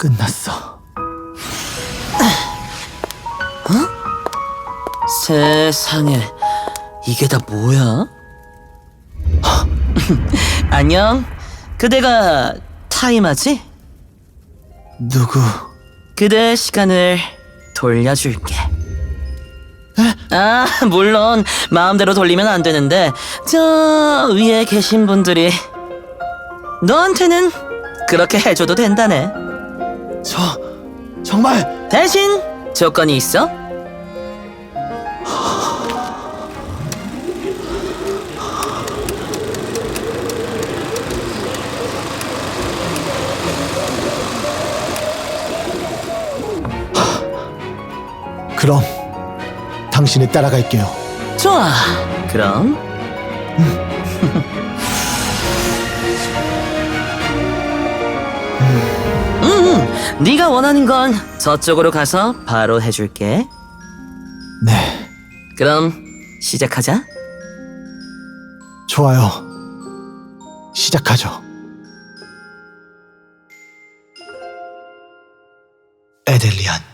끝났어. 세상에 이게 다 뭐야? 안녕. 그대가 타이마지? 누구? 그대 시간을 돌려줄게. 아, 물론 마음대로 돌리면 안 되는데 저 위에 계신 분들이 너한테는 그렇게 해줘도 된다네. 저 정말 대신 조건이 있어. 그럼 당신을 따라갈게요. 좋아. 그럼 네가 원하는 건 저쪽으로 가서 바로 해줄게. 네, 그럼 시작하자. 좋아요. 시작하죠. 에델리안.